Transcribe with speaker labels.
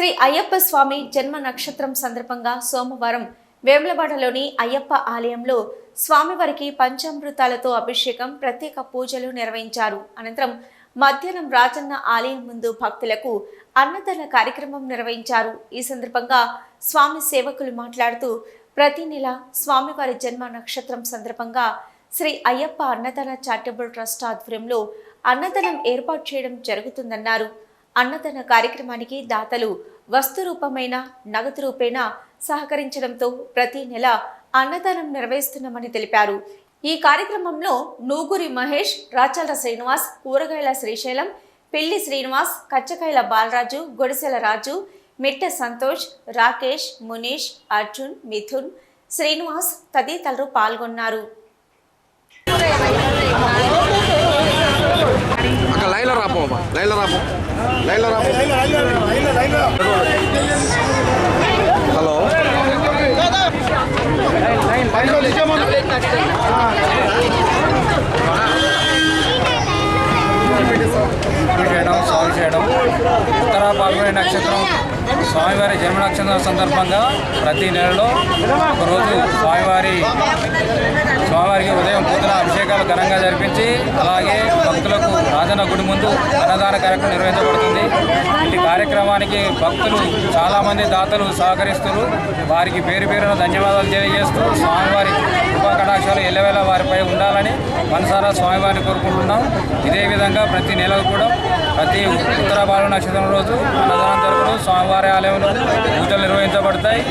Speaker 1: శ్రీ అయ్యప్ప స్వామి జన్మ నక్షత్రం సందర్భంగా సోమవారం వేములవాడలోని అయ్యప్ప ఆలయంలో స్వామివారికి పంచామృతాలతో అభిషేకం ప్రత్యేక పూజలు నిర్వహించారు. అనంతరం మధ్యాహ్నం రాజన్న ఆలయం ముందు భక్తులకు అన్నదాన కార్యక్రమం నిర్వహించారు. ఈ సందర్భంగా స్వామి సేవకులు మాట్లాడుతూ ప్రతి నెల స్వామివారి జన్మ నక్షత్రం సందర్భంగా శ్రీ అయ్యప్ప అన్నదాన చారిటబుల్ ట్రస్ట్ ఆధ్వర్యంలో అన్నదానం ఏర్పాటు చేయడం జరుగుతుందన్నారు. అన్నదాన కార్యక్రమానికి దాతలు వస్తు రూపమైన నగదు రూపేణా సహకరించడంతో ప్రతి నెల అన్నదానం నిర్వహిస్తున్నామని తెలిపారు. ఈ కార్యక్రమంలో నూగురి మహేష్ రాచాల శ్రీనివాస్ కూరగాయల శ్రీశైలం పెళ్ళి శ్రీనివాస్ కచ్చకాయల బాలరాజు గొడిసెల రాజు మిట్ట సంతోష్ రాకేష్ మునీష్ అర్జున్ మిథున్ శ్రీనివాస్ తదితరులు పాల్గొన్నారు.
Speaker 2: రాపో రాపో హలో
Speaker 3: పూజ చేయడం సాల్వ్ చేయడం ఉత్తర పాల్గొనే నక్షత్రం స్వామివారి జన్మ నక్షత్రం సందర్భంగా ప్రతి నెలలో ఒకరోజు స్వామివారి స్వామివారికి ఉదయం పూతన అభిషేకాలు ఘనంగా జరిపించి అలాగే భక్తులకు రాజన్న గుడి ముందు అన్నదాన కార్యక్రమం నిర్వహించబడుతుంది. ఈ కార్యక్రమానికి భక్తులు చాలామంది దాతలు సహకరిస్తున్నారు వారికి పేరు పేరున ధన్యవాదాలు తెలియజేస్తూ స్వామివారి కృపా కటాక్షాలు ఎల్లవేళ వారిపై ఉండాలని మనసారా స్వామివారిని కోరుకుంటున్నాం. ఇదే విధంగా ప్రతి నెల కూడా ప్రతి ఉత్తర బాల నక్షత్రం రోజు అన్నదానం జరుగును స్వామివారి ఆలయంలో పూజలు నిర్వహించబడతాయి.